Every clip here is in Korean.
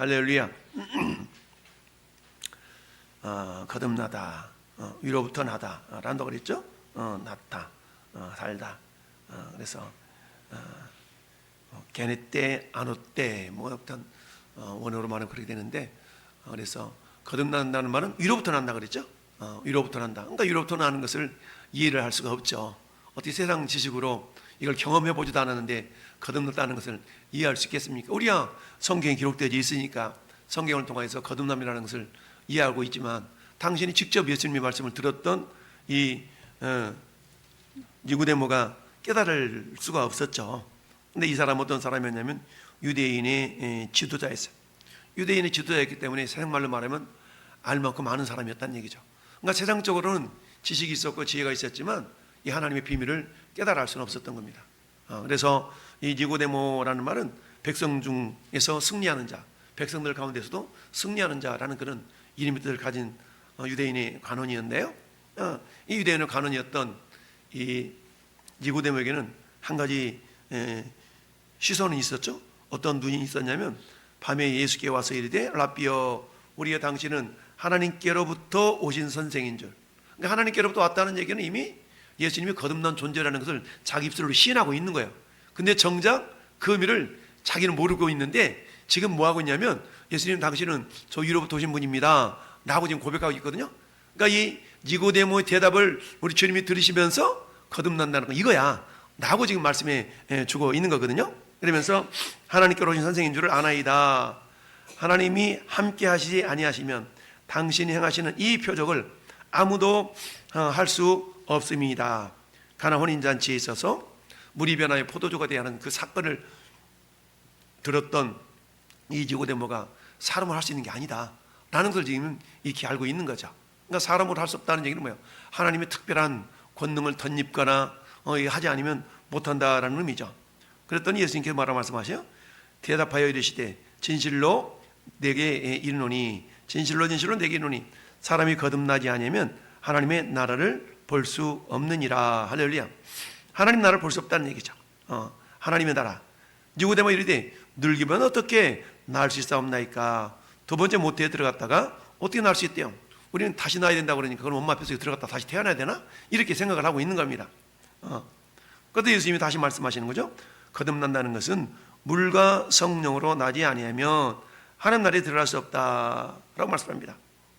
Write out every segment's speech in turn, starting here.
할렐루야. 어, 거듭나다, 어, 위로부터 나다, 어, 란도 그랬죠? 어, 낫다, 어, 살다. 어, 그래서 어, 어, 게네때, 아노 때, 뭐 어떤 어, 원어로 말하면 그렇게 되는데, 어, 그래서 거듭난다는 말은 위로부터 난다 그랬죠? 어, 위로부터 난다. 그러니까 위로부터 나는 것을 이해를 할 수가 없죠. 어떻게 세상 지식으로 이걸 경험해 보지도 않았는데 거듭났다는 것을 이해할 수 있겠습니까? 우리야 성경에 기록되어 있으니까 성경을 통해서 거듭남이라는 것을 이해하고 있지만 당신이 직접 예수님의 말씀을 들었던 이 어, 니고데모가 깨달을 수가 없었죠. 근데 이 사람 어떤 사람이었냐면 유대인의 에, 지도자였어요. 유대인의 지도자였기 때문에 세상 말로 말하면 알 만큼 아는 사람이었다는 얘기죠. 그러니까 세상적으로는 지식이 있었고 지혜가 있었지만 이 하나님의 비밀을 깨달아 알 수는 없었던 겁니다. 어, 그래서 이 니고데모라는 말은 백성 중에서 승리하는 자, 백성들 가운데서도 승리하는 자라는 그런 이름의 뜻을 가진 어, 유대인의 관원이었는데요. 어, 이 유대인의 관원이었던 이 니고데모에게는 한 가지 에, 시선이 있었죠. 어떤 눈이 있었냐면 밤에 예수께 와서 이르되 라비어 우리가 당신은 하나님께로부터 오신 선생인 줄. 그러니까 하나님께로부터 왔다는 얘기는 이미 예수님이 거듭난 존재라는 것을 자기 입술로 시인하고 있는 거예요. 근데 정작 그 의미를 자기는 모르고 있는데 지금 뭐 하고 있냐면 예수님 당신은 저 위로부터 오신 분입니다. 라고 지금 고백하고 있거든요. 그러니까 이 니고데모의 대답을 우리 주님이 들으시면서 거듭난다는 거 이거야. 라고 지금 말씀해 주고 있는 거거든요. 그러면서 하나님께로 오신 선생인 줄을 아나이다. 하나님이 함께 하시지 아니하시면 당신이 행하시는 이 표적을 아무도 어, 할수 없습니다. 가나 혼인 잔치에 있어서 물이 변하여 포도주가 되는 그 사건을 들었던 이 지고데모가 사람을 할 수 있는 게 아니다. 라는 걸 지금 이렇게 알고 있는 거죠. 그러니까 사람으로 할 수 없다는 얘기는 뭐예요? 하나님의 특별한 권능을 덧입거나 어, 하지 않으면 못한다라는 의미죠. 그랬더니 예수님께서 뭐라 말씀하세요? 대답하여 이르시되 진실로 내게 이르노니 진실로 진실로 내게 이르노니 사람이 거듭나지 아니하면 하나님의 나라를 볼 수 없느니라 할렐루야 하나님 나라를 볼 수 없다는 얘기죠. 어, 하나님의 나라. 니고데모 이르되 늙으면 어떻게 나을 수 있사옵나이까? 두 번째 모태에 들어갔다가 어떻게 나을 수 있대요 우리는 다시 나야 된다고 그러니까 그럼 엄마 뱃속에 들어갔다 다시 태어나야 되나? 이렇게 생각을 하고 있는 겁니다. 어. 그때 예수님이 다시 말씀하시는 거죠. 거듭난다는 것은 물과 성령으로 나지 아니하면 하나님 나라에 들어갈 수 없다라고 말씀합니다.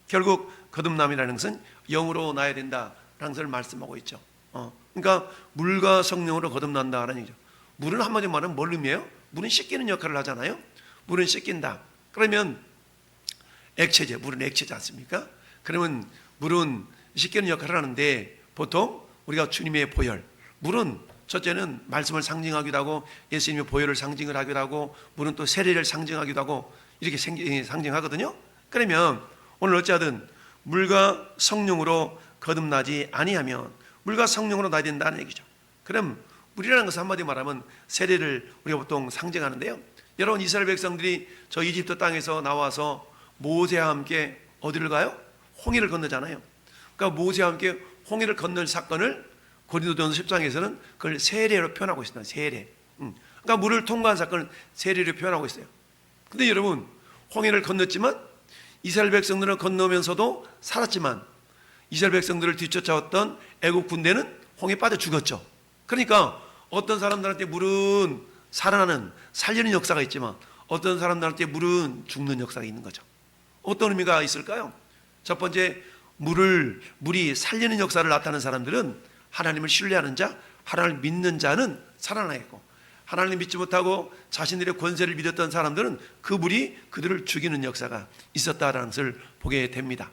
결국 거듭남이라는 것은 영으로 나야 된다라는 것을 말씀하고 있죠. 어, 그러니까 물과 성령으로 거듭난다라는 얘기죠. 물은 한마디로 말하면 뭘 의미해요? 물은 씻기는 역할을 하잖아요. 물은 씻긴다. 그러면 액체제, 물은 액체지 않습니까? 그러면 물은 씻기는 역할을 하는데 보통 우리가 주님의 보혈, 물은 첫째는 말씀을 상징하기도 하고 예수님의 보혈을 상징을 하기도 하고 물은 또 세례를 상징하기도 하고 이렇게 상징하거든요. 그러면 오늘 어찌하든 물과 성령으로 거듭나지 아니하면 물과 성령으로 나야 된다는 얘기죠. 그럼 물이라는 것은 한마디 말하면 세례를 우리가 보통 상징하는데요. 여러분 이스라엘 백성들이 저 이집트 땅에서 나와서 모세와 함께 어디를 가요? 홍해를 건너잖아요. 그러니까 모세와 함께 홍해를 건널 사건을 고린도전서 10장에서는 그걸 세례로 표현하고 있습니다. 세례. 음. 그러니까 물을 통과한 사건을 세례로 표현하고 있어요. 근데 여러분 홍해를 건넜지만 이스라엘 백성들은 건너면서도 살았지만 이스라엘 백성들을 뒤쫓아왔던 애국 군대는 홍해 빠져 죽었죠. 그러니까 어떤 사람들한테 물은 살아나는 살리는 역사가 있지만 어떤 사람들한테 물은 죽는 역사가 있는 거죠. 어떤 의미가 있을까요? 첫 번째 물을 물이 살리는 역사를 나타내는 사람들은 하나님을 신뢰하는 자, 하나님을 믿는 자는 살아나겠고 하나님 믿지 못하고 자신들의 권세를 믿었던 사람들은 그 물이 그들을 죽이는 역사가 있었다라는 것을 보게 됩니다.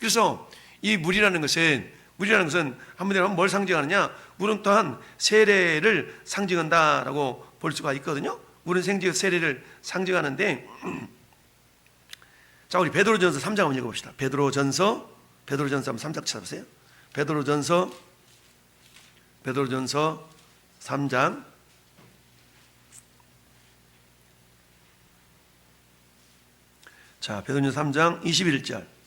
그래서 이 물이라는 것은 물이라는 것은 한마디로 하면 뭘 상징하느냐? 물은 또한 세례를 상징한다라고 볼 수가 있거든요. 물은 생지 세례를 상징하는데 자 우리 베드로전서 3장 한번 읽어 봅시다. 베드로전서 베드로전서 한번 3장 찾아보세요. 베드로전서 베드로전서 3장 자, 베드로전서 3장 21절.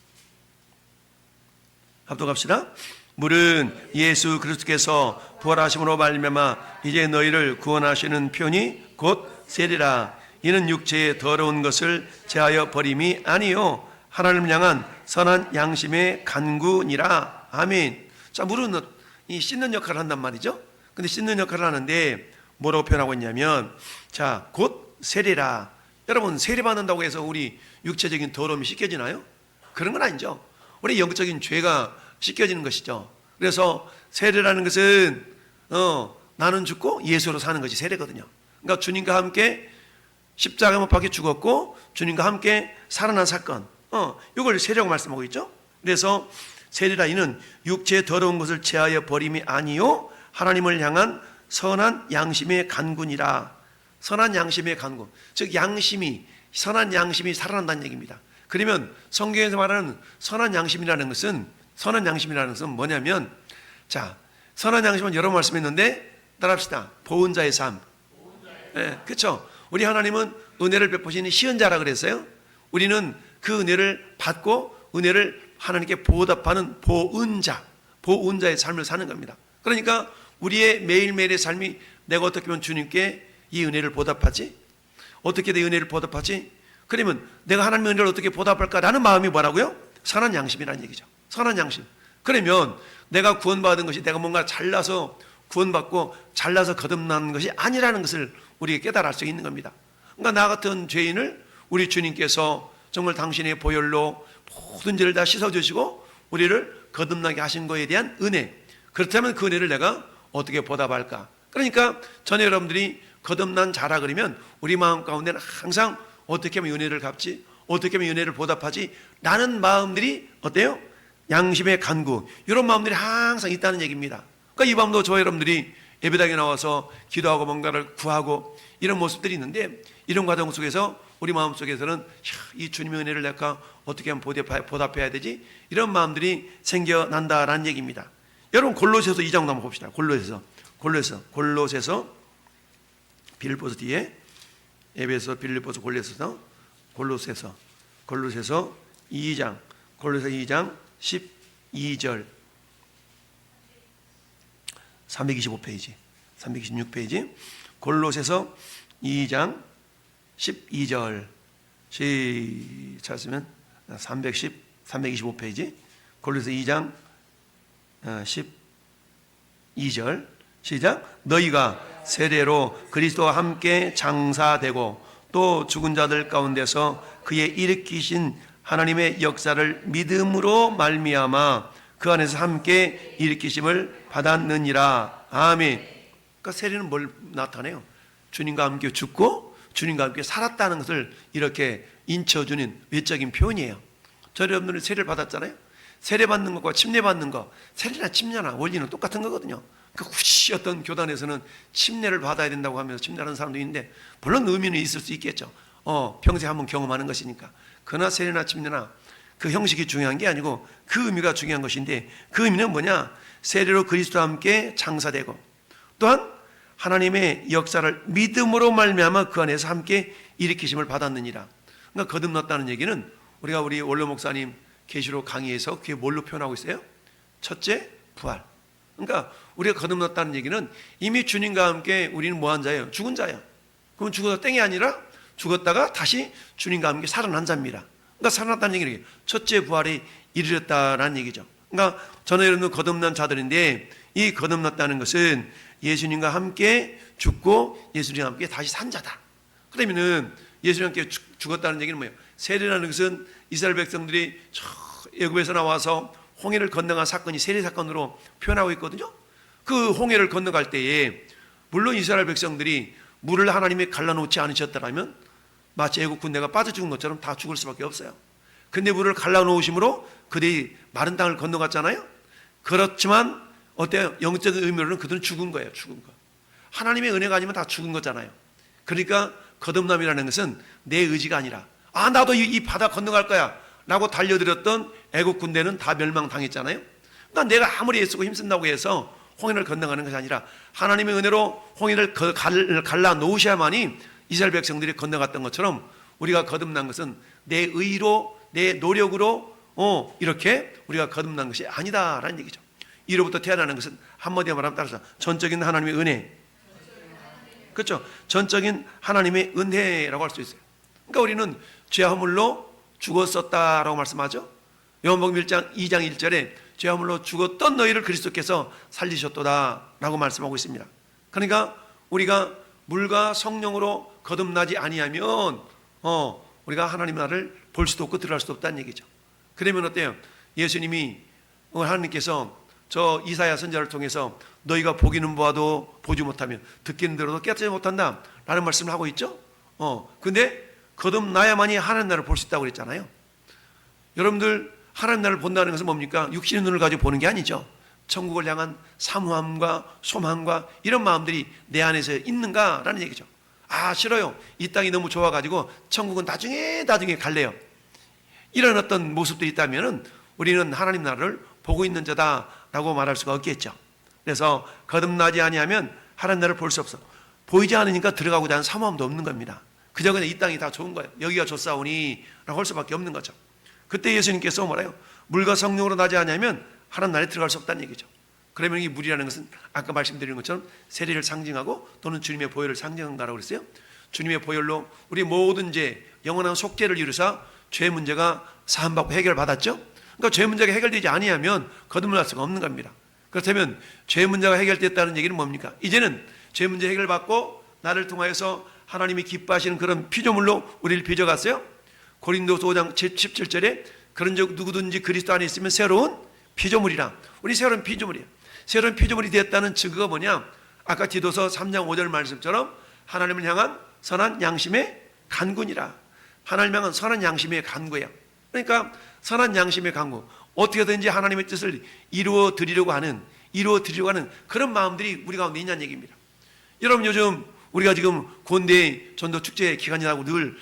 합독합시다. 물은 예수 그리스도께서 부활하심으로 말미암아 이제 너희를 구원하시는 편이 곧 세리라. 이는 육체의 더러운 것을 제하여 버림이 아니요 하나님을 향한 선한 양심의 간구니라 아멘. 자 물은 이 씻는 역할을 한단 말이죠. 근데 씻는 역할을 하는데 뭐라고 표현하고 있냐면 자 곧 세례라. 여러분 세례 받는다고 해서 우리 육체적인 더러움이 씻겨지나요? 그런 건 아니죠. 우리 영적인 죄가 씻겨지는 것이죠. 그래서 세례라는 것은 어, 나는 죽고 예수로 사는 것이 세례거든요. 그러니까 주님과 함께 십자가 못 박혀 죽었고 주님과 함께 살아난 사건. 어, 이걸 세례라고 말씀하고 있죠. 그래서 세례라 이는 육체의 더러운 것을 제하여 버림이 아니요 하나님을 향한 선한 양심의 간군이라. 선한 양심의 간군. 즉 양심이 선한 양심이 살아난다는 얘기입니다. 그러면 성경에서 말하는 선한 양심이라는 것은 선한 양심이라는 것은 뭐냐면 자 선한 양심은 여러 번 말씀했는데 따라합시다. 보은 자의 삶. 예, 그렇죠. 우리 하나님은 은혜를 베푸시는 시은자라 그랬어요. 우리는 그 은혜를 받고 은혜를 하나님께 보답하는 보은자, 보은자의 삶을 사는 겁니다. 그러니까 우리의 매일매일의 삶이 내가 어떻게 하면 주님께 이 은혜를 보답하지? 어떻게 내 은혜를 보답하지? 그러면 내가 하나님의 은혜를 어떻게 보답할까라는 마음이 뭐라고요? 선한 양심이라는 얘기죠. 선한 양심. 그러면 내가 구원받은 것이 내가 뭔가 잘나서 구원받고 잘나서 거듭난 것이 아니라는 것을 우리가 깨달을 수 있는 겁니다. 그러니까 나 같은 죄인을 우리 주님께서 정말 당신의 보혈로 모든 죄를 다 씻어주시고 우리를 거듭나게 하신 것에 대한 은혜. 그렇다면 그 은혜를 내가 어떻게 보답할까? 그러니까 전에 여러분들이 거듭난 자라 그러면 우리 마음 가운데는 항상 어떻게 하면 은혜를 갚지? 어떻게 하면 은혜를 보답하지? 라는 마음들이 어때요? 양심의 간구 이런 마음들이 항상 있다는 얘기입니다. 그러니까 이 밤도 저 여러분들이 예배당에 나와서 기도하고 뭔가를 구하고 이런 모습들이 있는데 이런 과정 속에서 우리 마음 속에서는 이 주님의 은혜를 내가 어떻게 하면 보답해야 되지? 이런 마음들이 생겨난다라는 얘기입니다. 여러분 골로새서 2장 한번 봅시다. 골로새서 골로새서 골로새서 빌보스 뒤에 에베소 빌립보서 골로새서 골로새서. 골로새서 2장 골로새 2장 12절. 325페이지 326페이지. 골로새서 2장 12절. 시작 쓰면 310 325페이지. 골로새 2장 12절. 시작. 너희가 세례로 그리스도와 함께 장사되고 또 죽은 자들 가운데서 그의 일으키신 하나님의 역사를 믿음으로 말미암아 그 안에서 함께 일으키심을 받았느니라 아멘. 그러니까 세례는 뭘 나타내요? 주님과 함께 죽고 주님과 함께 살았다는 것을 이렇게 인쳐주는 외적인 표현이에요. 저 여러분들은 세례를 받았잖아요. 세례 받는 것과 침례 받는 것, 세례나 침례나 원리는 똑같은 거거든요. 그 혹시 어떤 교단에서는 침례를 받아야 된다고 하면서 침례하는 사람도 있는데 물론 의미는 있을 수 있겠죠. 어, 평생 한번 경험하는 것이니까. 그러나 세례나 침례나 그 형식이 중요한 게 아니고 그 의미가 중요한 것인데 그 의미는 뭐냐? 세례로 그리스도와 함께 장사되고 또한 하나님의 역사를 믿음으로 말미암아 그 안에서 함께 일으키심을 받았느니라. 그러니까 거듭났다는 얘기는 우리가 우리 원로 목사님 계시록 강의에서 그게 뭘로 표현하고 있어요? 첫째, 부활. 그러니까 우리가 거듭났다는 얘기는 이미 주님과 함께 우리는 뭐한 자예요? 죽은 자예요. 그럼 죽어서 땡이 아니라 죽었다가 다시 주님과 함께 살아난 자입니다. 그러니까 살아났다는 얘기는 첫째 부활이 이르렀다라는 얘기죠. 그러니까 저는 여러분 거듭난 자들인데 이 거듭났다는 것은 예수님과 함께 죽고 예수님과 함께 다시 산 자다. 그러면은 예수님과 함께 죽었다는 얘기는 뭐예요? 세례라는 것은 이스라엘 백성들이 애굽에서 나와서 홍해를 건너간 사건이 세례 사건으로 표현하고 있거든요. 그 홍해를 건너갈 때에 물론 이스라엘 백성들이 물을 하나님이 갈라놓지 않으셨더라면 마치 애국 군대가 빠져 죽은 것처럼 다 죽을 수밖에 없어요. 근데 물을 갈라놓으심으로 그들이 마른 땅을 건너갔잖아요. 그렇지만 어때요? 영적인 의미로는 그들은 죽은 거예요. 죽은 거. 하나님의 은혜가 아니면 다 죽은 거잖아요. 그러니까 거듭남이라는 것은 내 의지가 아니라 아 나도 이, 이 바다 건너갈 거야 라고 달려들었던 애국 군대는 다 멸망당했잖아요. 그러니까 내가 아무리 애쓰고 힘쓴다고 해서 홍해를 건너가는 것이 아니라 하나님의 은혜로 홍해를 갈라 놓으셔야만이 이스라엘 백성들이 건너갔던 것처럼 우리가 거듭난 것은 내 의로 내 노력으로 어 이렇게 우리가 거듭난 것이 아니다라는 얘기죠. 이로부터 태어나는 것은 한마디로 말하면 따라서 전적인 하나님의 은혜. 그렇죠? 전적인 하나님의 은혜라고 할 수 있어요. 그러니까 우리는 죄 허물로 죽었었다라고 말씀하죠. 요한복음 1장 2장 1절에 죄 허물로 죽었던 너희를 그리스도께서 살리셨도다라고 말씀하고 있습니다. 그러니까 우리가 물과 성령으로 거듭나지 아니하면 어 우리가 하나님 나라를 볼 수도 없고 들어갈 수도 없다는 얘기죠. 그러면 어때요? 예수님이 어, 하나님께서 저 이사야 선자를 통해서 너희가 보기는 보아도 보지 못하면 듣기는 들어도 깨닫지 못한다 라는 말씀을 하고 있죠. 어 근데 거듭나야만이 하나님 나라를 볼 수 있다고 그랬잖아요. 여러분들 하나님 나라를 본다는 것은 뭡니까? 육신의 눈을 가지고 보는 게 아니죠. 천국을 향한 사모함과 소망과 이런 마음들이 내 안에서 있는가라는 얘기죠. 아 싫어요. 이 땅이 너무 좋아가지고 천국은 나중에 나중에 갈래요. 이런 어떤 모습들이 있다면은 우리는 하나님 나라를 보고 있는 자다라고 말할 수가 없겠죠. 그래서 거듭나지 아니하면 하나님 나라를 볼 수 없어. 보이지 않으니까 들어가고자 하는 사모함도 없는 겁니다. 그저 그냥 이 땅이 다 좋은 거예요. 여기가 좋사오니 라고 할 수밖에 없는 거죠. 그때 예수님께서 뭐래요? 물과 성령으로 나지 않으면 하나님 나라에 들어갈 수 없다는 얘기죠. 그러면 이 물이라는 것은 아까 말씀드린 것처럼 세례를 상징하고 또는 주님의 보혈을 상징한다라고 그랬어요. 주님의 보혈로 우리 모든 죄, 영원한 속죄를 이루사 죄 문제가 사함받고 해결받았죠. 그러니까 죄 문제가 해결되지 아니하면 거듭날 수가 없는 겁니다. 그렇다면 죄 문제가 해결됐다는 얘기는 뭡니까? 이제는 죄 문제 해결받고 나를 통하여서 하나님이 기뻐하시는 그런 피조물로 우리를 빚어갔어요. 고린도서 5장 17절에 그런 적 누구든지 그리스도 안에 있으면 새로운 피조물이라. 우리 새로운 피조물이에요. 새로운 피조물이 됐다는 증거가 뭐냐? 아까 디도서 3장 5절 말씀처럼 하나님을 향한 선한 양심의 간군이라. 하나님 향한 선한 양심의 간구예요. 그러니까 선한 양심의 간구. 어떻게든지 하나님의 뜻을 이루어 드리려고 하는 이루어 드리려고 하는 그런 마음들이 우리 가운데 있냐는 얘기입니다. 여러분 요즘 우리가 지금 군대 전도 축제 기간이라고 늘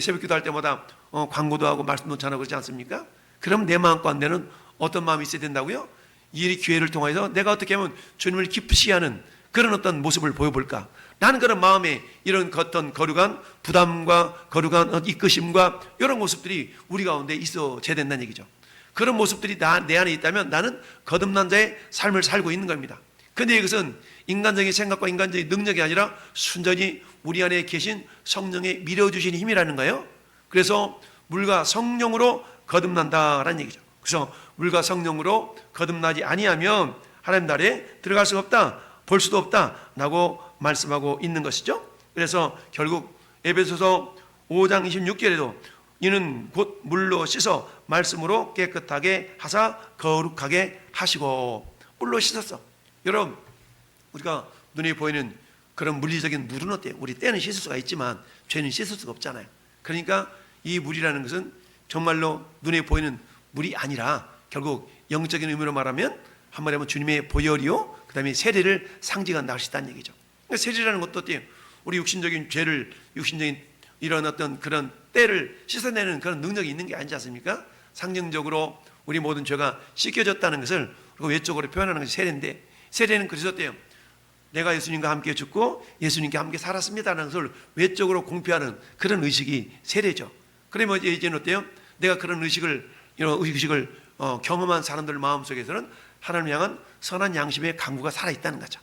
새벽 기도할 때마다 어, 광고도 하고 말씀도 전하고 그러지 않습니까? 그럼 내 마음 가운데는 어떤 마음이 있어야 된다고요? 이 기회를 통해서 내가 어떻게 하면 주님을 기쁘시게 하는 그런 어떤 모습을 보여볼까? 나는 그런 마음에 이런 어떤 거룩한 부담과 거룩한 이끄심과 이런 모습들이 우리 가운데 있어야 된다는 얘기죠. 그런 모습들이 나, 내 안에 있다면 나는 거듭난 자의 삶을 살고 있는 겁니다. 근데 이것은 인간적인 생각과 인간적인 능력이 아니라 순전히 우리 안에 계신 성령의 밀어주신 힘이라는 거예요. 그래서 물과 성령으로 거듭난다라는 얘기죠. 그래서 물과 성령으로 거듭나지 아니하면 하나님 나라에 들어갈 수가 없다, 볼 수도 없다라고 말씀하고 있는 것이죠. 그래서 결국 에베소서 5장 26절에도 이는 곧 물로 씻어 말씀으로 깨끗하게 하사 거룩하게 하시고 물로 씻었어. 여러분 우리가 눈에 보이는 그런 물리적인 물은 어때요? 우리 때는 씻을 수가 있지만 죄는 씻을 수가 없잖아요. 그러니까 이 물이라는 것은 정말로 눈에 보이는 물이 아니라 결국 영적인 의미로 말하면 한마디 하면 주님의 보혈이요 그 다음에 세례를 상징한다 할수 있다는 얘기죠 그러니까 세례라는 것도 어때요? 우리 육신적인 죄를 육신적인 이런 어떤 그런 때를 씻어내는 그런 능력이 있는 게 아니지 않습니까? 상징적으로 우리 모든 죄가 씻겨졌다는 것을 그리고 외적으로 표현하는 것이 세례인데 세례는 어때요? 내가 예수님과 함께 죽고 예수님과 함께 살았습니다라는 것을 외적으로 공표하는 그런 의식이 세례죠. 그러면 이제는 어때요? 내가 그런 의식을 이런 의식을 어, 경험한 사람들 마음 속에서는 하나님 향한 선한 양심의 강구가 살아 있다는 거죠.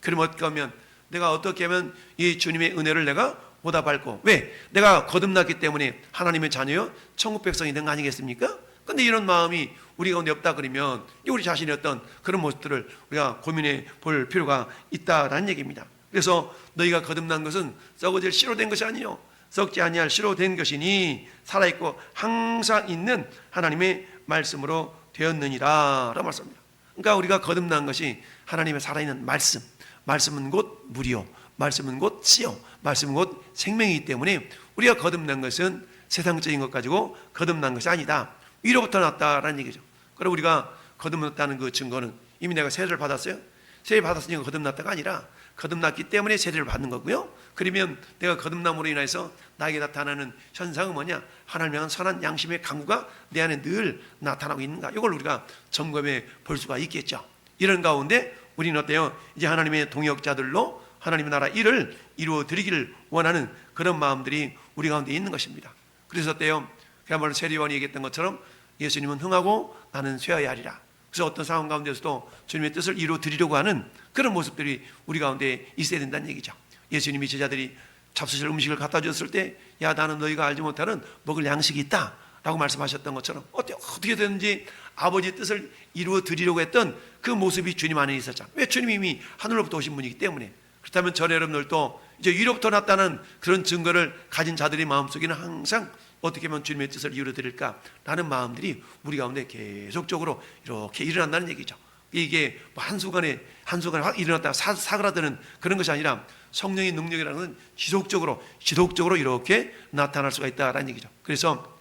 그러면 어떻게 하면 내가 어떻게 하면 이 주님의 은혜를 내가 보답할고 왜? 내가 거듭났기 때문에 하나님의 자녀요 천국 백성이 된 거 아니겠습니까? 근데 이런 마음이 우리 가운데 없다 그러면 우리 자신의 어떤 그런 모습들을 우리가 고민해 볼 필요가 있다라는 얘기입니다. 그래서 너희가 거듭난 것은 썩어질 씨로 된 것이 아니요 썩지 아니할 씨로 된 것이니 살아 있고 항상 있는 하나님의 말씀으로 되었느니라라고 말씀합니다. 그러니까 우리가 거듭난 것이 하나님의 살아있는 말씀. 말씀은 곧 물이요. 말씀은 곧 씨요. 말씀은 곧 생명이기 때문에 우리가 거듭난 것은 세상적인 것 가지고 거듭난 것이 아니다. 위로부터 났다라는 얘기죠. 그리고 우리가 거듭났다는 그 증거는 이미 내가 세례를 받았어요. 세례 받았으니까 거듭났다가 아니라 거듭났기 때문에 세례를 받는 거고요. 그러면 내가 거듭남으로 인해서 나에게 나타나는 현상은 뭐냐? 하나님 향한 선한 양심의 강구가 내 안에 늘 나타나고 있는가? 이걸 우리가 점검해 볼 수가 있겠죠. 이런 가운데 우리는 어때요? 이제 하나님의 동역자들로 하나님의 나라 일을 이루어 드리기를 원하는 그런 마음들이 우리 가운데 있는 것입니다. 그래서 어때요? 그야말로 세리원이 얘기했던 것처럼 예수님은 흥하고 나는 쇠하여 하리라. 그래서 어떤 상황 가운데서도 주님의 뜻을 이루어 드리려고 하는 그런 모습들이 우리 가운데 있어야 된다는 얘기죠. 예수님이 제자들이 잡수실 음식을 갖다 줬을 때, 야 나는 너희가 알지 못하는 먹을 양식이 있다 라고 말씀하셨던 것처럼 어떻게 되는지 아버지 뜻을 이루어 드리려고 했던 그 모습이 주님 안에 있었잖아. 왜 주님이 이미 하늘로부터 오신 분이기 때문에. 그렇다면 저는 여러분들도 이제 위로부터 났다는 그런 증거를 가진 자들의 마음속에는 항상 어떻게 하면 주님의 뜻을 이루어 드릴까라는 마음들이 우리 가운데 계속적으로 이렇게 일어난다는 얘기죠. 이게 뭐 한순간에 한 순간에 확 일어났다가 사, 사그라드는 그런 것이 아니라 성령의 능력이라는 건 지속적으로 지속적으로 이렇게 나타날 수가 있다라는 얘기죠. 그래서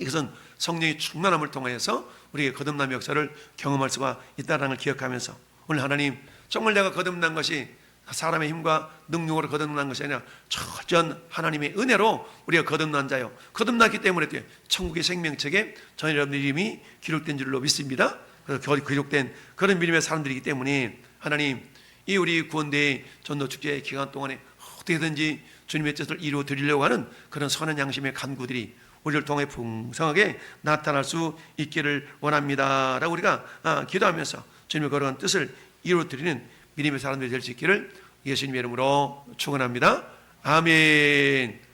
이것은 성령의 충만함을 통해서 우리의 거듭남의 역사를 경험할 수가 있다는 걸 기억하면서 오늘 하나님 정말 내가 거듭난 것이 사람의 힘과 능력으로 거듭난 것이 아니라 철저한 하나님의 은혜로 우리가 거듭난 자요. 거듭났기 때문에 또 천국의 생명책에 전 여러분들 이름이 기록된 줄로 믿습니다. 그래서 겨- 기록된 그런 믿음의 사람들이기 때문에 하나님 이 우리 구원대의 전도 축제 기간 동안에 어떻게든지 주님의 뜻을 이루어 드리려고 하는 그런 선한 양심의 간구들이 우리를 통해 풍성하게 나타날 수 있기를 원합니다라고 우리가 아, 기도하면서 주님의 그런 뜻을 이루어 드리는 믿음의 사람들이 될 수 있기를 예수님의 이름으로 축원합니다. 아멘.